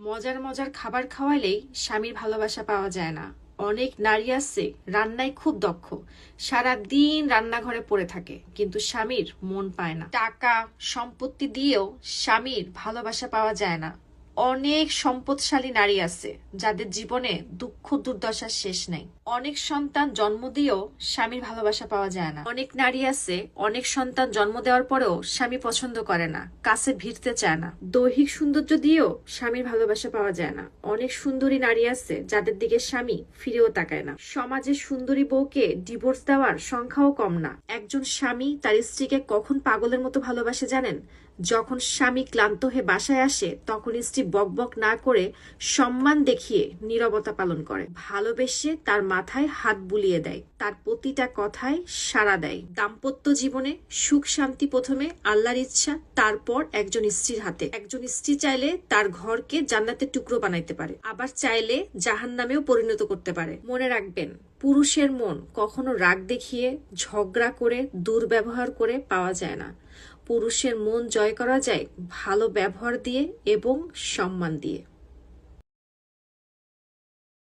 মজার মজার খাবার খাওয়ালেই স্বামীর ভালোবাসা পাওয়া যায় না। অনেক নারী আছে, রান্নায় খুব দক্ষ। সারা দিন রান্নাঘরে পড়ে থাকে, কিন্তু স্বামীর মন পায় না। টাকা, সম্পত্তি দিয়েও স্বামীর ভালোবাসা পাওয়া যায় না। অনেক সম্পদশালী নারী আছে, যাদের জীবনে দুঃখ দুর্দশার শেষ নাই। অনেক সন্তান জন্ম দিয়েও স্বামীর ভালোবাসা পাওয়া যায় না। অনেক নারী আছে, অনেক সন্তান জন্ম দেওয়ার পরেও স্বামী পছন্দ করে না, কাছে ভিড়তে চায় না। দৈহিক সৌন্দর্য দিয়েও স্বামীর ভালোবাসা পাওয়া যায় না। অনেক সুন্দরী নারী আছে, যাদের দিকে স্বামী ফিরেও তাকায় না। সমাজে সুন্দরী বউকে ডিভোর্স দেওয়ার সংখ্যাও কম না। একজন স্বামী তার স্ত্রীকে কখন পাগলের মতো ভালোবাসে জানেন? যখন স্বামী ক্লান্ত হয়ে বাসায় আসে তখন স্ত্রী বকবক না করে সম্মান দেখিয়ে নীরবতা পালন করে। ভালোবেসে তার মাথায় হাত বুলিয়ে দেয়। তার প্রতিটা কথায় সাড়া দেয়। দাম্পত্য জীবনে সুখ, শান্তি প্রথমে আল্লাহর ইচ্ছা, তারপর একজন স্ত্রীর হাতে। একজন স্ত্রী চাইলে তার ঘরকে জান্নাতের টুকরো বানাইতে পারে। আবার চাইলে জাহান নামেও পরিণত করতে পারে। মনে রাখবেন পুরুষের মন কখনো রাগ দেখিয়ে, ঝগড়া করে, দুর্ব্যবহার করে পাওয়া যায় না। পুরুষের মন জয় করা যায় ভালো ব্যবহার দিয়ে এবং সম্মান দিয়ে।